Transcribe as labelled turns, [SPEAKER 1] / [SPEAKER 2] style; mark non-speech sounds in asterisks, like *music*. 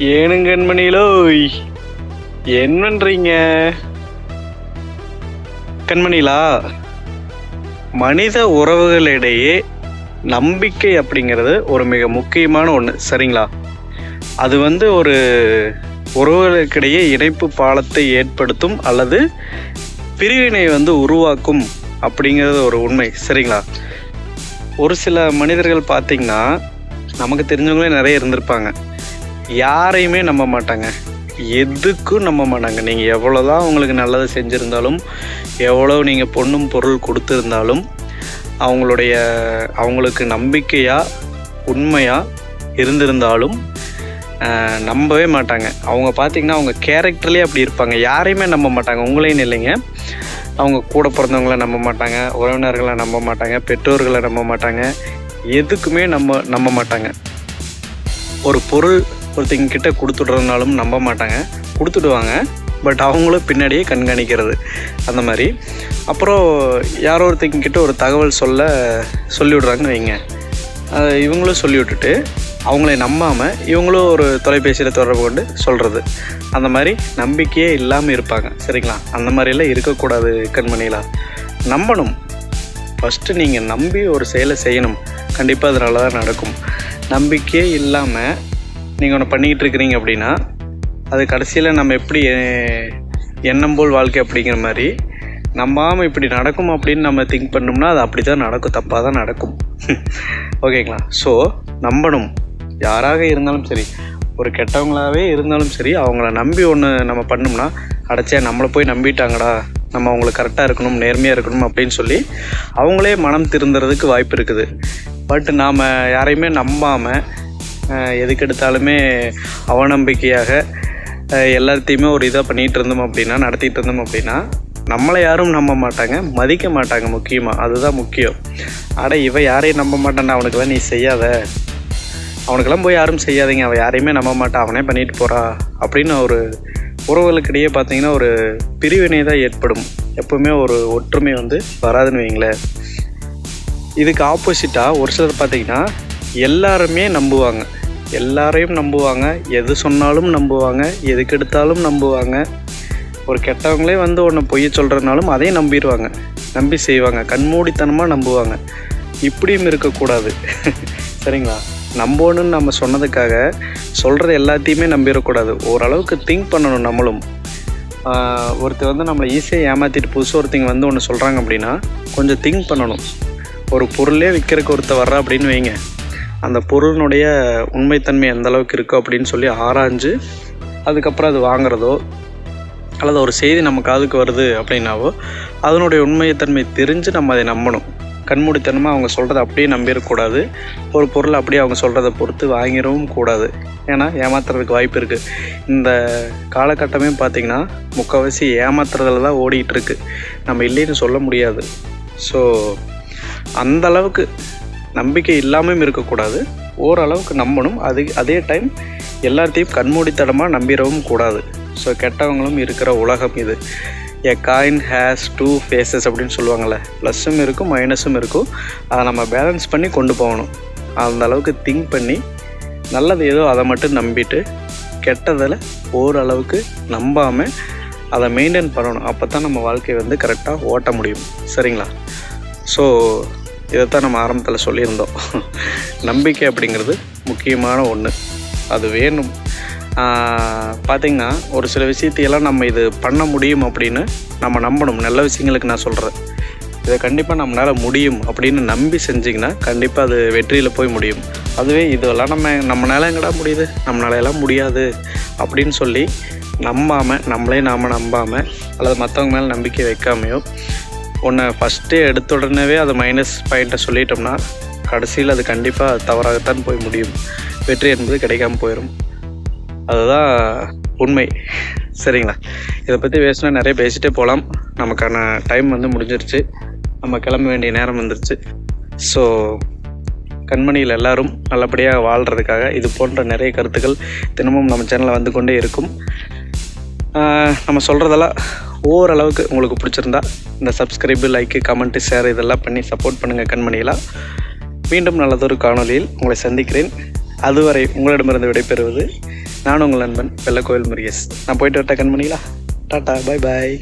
[SPEAKER 1] ஏனுங்க கண்மணிகளோ என்ன பண்றீங்க கண்மணிலா மனித உறவுகளிடையே நம்பிக்கை அப்படிங்கிறது ஒரு மிக முக்கியமான ஒன்று சரிங்களா? அது வந்து ஒரு உறவுகளுக்கிடையே இணைப்பு பாலத்தை ஏற்படுத்தும் அல்லது பிரிவினை வந்து உருவாக்கும் அப்படிங்கிறது ஒரு உண்மை சரிங்களா? ஒரு சில மனிதர்கள் பார்த்தீங்கன்னா நமக்கு தெரிஞ்சவங்களே நிறைய இருந்திருப்பாங்க. யாரையுமே நம்ப மாட்டாங்க. எதுக்கும் நம்ப மாட்டாங்க. நீங்கள் எவ்வளோ தான் அவங்களுக்கு நல்லது செஞ்சுருந்தாலும் எவ்வளோ நீங்கள் பொண்ணும் பொருள் கொடுத்துருந்தாலும் அவங்களுடைய அவங்களுக்கு நம்பிக்கையாக உண்மையாக இருந்திருந்தாலும் நம்பவே மாட்டாங்க. அவங்க பார்த்தீங்கன்னா அவங்க கேரக்டர்லேயே அப்படி இருப்பாங்க. யாரையுமே நம்ப மாட்டாங்க. உங்களையும் இல்லைங்க. அவங்க கூட பிறந்தவங்கள நம்ப மாட்டாங்க. உறவினர்களை நம்ப மாட்டாங்க. பெற்றோர்களை நம்ப மாட்டாங்க. எதுக்குமே நம்ம நம்ப மாட்டாங்க. ஒரு பொருள் ஒருத்தங்க கிட்ட கொடுத்துட்றதுனாலும் நம்ப மாட்டாங்க. கொடுத்துடுவாங்க. பட் அவங்களும் பின்னாடியே கண்காணிக்கிறது. அந்த மாதிரி. அப்புறம் யாரோ ஒருத்தங்க கிட்ட ஒரு தகவல் சொல்ல சொல்லிவிடுறாங்கன்னு வைங்க. இவங்களும் சொல்லி விட்டுட்டு அவங்கள நம்பாமல் இவங்களும் ஒரு தொலைபேசியில் தொடர்பு கொண்டு சொல்கிறது அந்த மாதிரி நம்பிக்கையே இல்லாமல் இருப்பாங்க. சரிங்களா? அந்த மாதிரிலாம் இருக்கக்கூடாது கண்மணிலாம் நம்பணும். ஃபஸ்ட்டு நீங்கள் நம்பி ஒரு செயலை செய்யணும். கண்டிப்பாக அது நல்லா தான் நடக்கும். நம்பிக்கையே இல்லாமல் நீங்கள் ஒன்று பண்ணிக்கிட்டு இருக்கிறீங்க அப்படின்னா அது கடைசியில் நம்ம எப்படி எண்ணம் போல் வாழ்க்கை அப்படிங்கிற மாதிரி நம்பாமல் இப்படி நடக்கும் அப்படின்னு நம்ம திங்க் பண்ணோம்னா அது அப்படி தான் நடக்கும் தப்பாக தான் நடக்கும் *laughs* ஓகேங்களா ஸோ நம்பணும். யாராக இருந்தாலும் சரி ஒரு கெட்டவங்களாகவே இருந்தாலும் சரி அவங்கள நம்பி ஒன்று நம்ம பண்ணோம்னா அடைச்சே நம்மளை போய் நம்பிட்டாங்கடா நம்ம அவங்களுக்கு கரெக்டாக இருக்கணும் நேர்மையாக இருக்கணும் அப்படின்னு சொல்லி அவங்களே மனம் திருந்துறதுக்கு வாய்ப்பு இருக்குது. பட் நாம் யாரையுமே நம்பாமல் எதுக்கு எடுத்தாலுமே அவநம்பிக்கையாக எல்லாத்தையுமே ஒரு இதாக பண்ணிகிட்டு இருந்தோம் அப்படின்னா நடத்திட்டு இருந்தோம் அப்படின்னா நம்மளை யாரும் நம்ப மாட்டாங்க மதிக்க மாட்டாங்க முக்கியமாக அதுதான் முக்கியம். அட இவன் யாரையும் நம்ப மாட்டான்டா அவனுக்கெல்லாம் நீ செய்யாத. அவனுக்கெல்லாம் போய் யாரும் செய்யாதீங்க அவன் யாரையுமே நம்ப மாட்டான் அவனே பண்ணிட்டு போகிறா அப்படின்னு ஒரு உறவுகளுக்கிடையே பார்த்தீங்கன்னா ஒரு பிரிவினை தான் ஏற்படும். எப்போவுமே ஒரு ஒற்றுமை வந்து வராதுன்னு வைங்களேன் இதுக்கு ஆப்போசிட்டாக ஒரு சிலர் பார்த்தீங்கன்னா எல்லாருமே நம்புவாங்க. எல்லாரையும் நம்புவாங்க. எது சொன்னாலும் நம்புவாங்க. எதுக்கெடுத்தாலும் நம்புவாங்க. ஒரு கெட்டவங்களே வந்து ஒன்று பொய்ய சொல்கிறதுனாலும் அதையும் நம்பிடுவாங்க நம்பி செய்வாங்க. கண்மூடித்தனமாக நம்புவாங்க. இப்படியும் இருக்கக்கூடாது. *laughs* சரிங்களா? நம்பணும்னு நம்ம சொன்னதுக்காக சொல்கிறது எல்லாத்தையுமே நம்பிடக்கூடாது. ஓரளவுக்கு திங்க் பண்ணணும் நம்மளும். ஒருத்தர் வந்து நம்மளை ஈஸியாக ஏமாற்றிட்டு புதுசு ஒருத்தங்க வந்து ஒன்று சொல்கிறாங்க அப்படின்னா கொஞ்சம் திங்க் பண்ணணும். ஒரு பொருளே விற்கிறக்கு ஒருத்தர் வர்றா அப்படின்னு வைங்க. அந்த பொருளினுடைய உண்மைத்தன்மை எந்த அளவுக்கு இருக்கோ அப்படின்னு சொல்லி ஆராய்ஞ்சு அதுக்கப்புறம் அது வாங்குறதோ அல்லது ஒரு செய்தி நம்ம காதுக்கு வருது அப்படின்னாவோ அதனுடைய உண்மைத்தன்மை தெரிஞ்சு நம்ம அதை நம்பணும். கண்மூடித்தனமாக அவங்க சொல்கிறத அப்படியே நம்பிடக்கூடாது ஒரு பொருளை அப்படியே அவங்க சொல்கிறத பொறுத்து வாங்கிடவும் கூடாது. ஏன்னா ஏமாத்துறதுக்கு வாய்ப்பு இருக்குது இந்த காலகட்டமே பார்த்திங்கன்னா முக்கால்வாசி ஏமாத்துறதுல தான் ஓடிக்கிட்டு இருக்குது நம்ம இல்லைன்னு சொல்ல முடியாது. ஸோ அந்த அளவுக்கு நம்பிக்கை இல்லாமல் இருக்கக்கூடாது. ஓரளவுக்கு நம்பணும். அது அதே டைம் எல்லாத்தையும் கண்மூடித்தனமாக நம்பிடவும் கூடாது. ஸோ கெட்டவங்களும் இருக்கிற உலகம் இது. A coin has two faces அப்படின்னு சொல்லுவாங்கள்ல ப்ளஸ்ஸும் இருக்கும் மைனஸும் இருக்கும். அதை நம்ம பேலன்ஸ் பண்ணி கொண்டு போகணும். அந்த அளவுக்கு திங்க் பண்ணி நல்லது ஏதோ அதை மட்டும் நம்பிட்டு கெட்டதில் ஓரளவுக்கு நம்பாமல் அதை மெயின்டைன் பண்ணணும். அப்போ தான் நம்ம வாழ்க்கையை வந்து கரெக்டாக ஓட்ட முடியும். சரிங்களா? ஸோ இதைத்தான் நம்ம ஆரம்பத்தில் சொல்லியிருந்தோம். *laughs* நம்பிக்கை அப்படிங்கிறது முக்கியமான ஒன்று அது வேணும். பார்த்திங்கன்னா ஒரு சில விஷயத்தையெல்லாம் நம்ம இது பண்ண முடியும் அப்படின்னு நம்ம நம்பணும். நல்ல விஷயங்களுக்கு நான் சொல்கிறேன் இதை கண்டிப்பாக நம்மளால் முடியும் அப்படின்னு நம்பி செஞ்சிங்கன்னா கண்டிப்பாக அது வெற்றியில் போய் முடியும். அதுவே இதெல்லாம் நம்ம நம்மளால எங்கடா முடியுது? நம்மளால எல்லாம் முடியாது அப்படின்னு சொல்லி நம்பாமல் நம்மளே நாம் நம்பாமல் அல்லது மற்றவங்க மேலே நம்பிக்கை வைக்காமையோ ஒன்றை ஃபஸ்ட்டு எடுத்த உடனேவே அது மைனஸ் பாயிண்ட்டை சொல்லிட்டோம்னா கடைசியில் அது கண்டிப்பாக தவறாகத்தான் போய் முடியும். வெற்றி என்பது கிடைக்காம போயிடும் அதுதான் உண்மை. சரிங்களா? இதை பற்றி பேசினா நிறைய பேசிகிட்டே போகலாம் நமக்கான டைம் வந்து முடிஞ்சிருச்சு. நம்ம கிளம்ப வேண்டிய நேரம் வந்துருச்சு. ஸோ கண்மணியில் எல்லாரும் நல்லபடியாக வாழ்கிறதுக்காக இது போன்ற நிறைய கருத்துக்கள் தினமும் நம்ம சேனலில் வந்து கொண்டே இருக்கும். நம்ம சொல்கிறதெல்லாம் ஓரளவுக்கு உங்களுக்கு பிடிச்சிருந்தா இந்த சப்ஸ்கிரைபு லைக்கு கமெண்ட்டு ஷேர் இதெல்லாம் பண்ணி சப்போர்ட் பண்ணுங்கள் கண்மணியெல்லாம் மீண்டும் நல்லதொரு காணொலியில் உங்களை சந்திக்கிறேன். அதுவரை உங்களிடமிருந்து விடைபெறுவது நான் உங்கள் நண்பன் வெள்ளக்கோவில் முருகேஷ். நான் போயிட்டு வரட்டேன் கண்மணிங்களா டாட்டா பாய் பாய்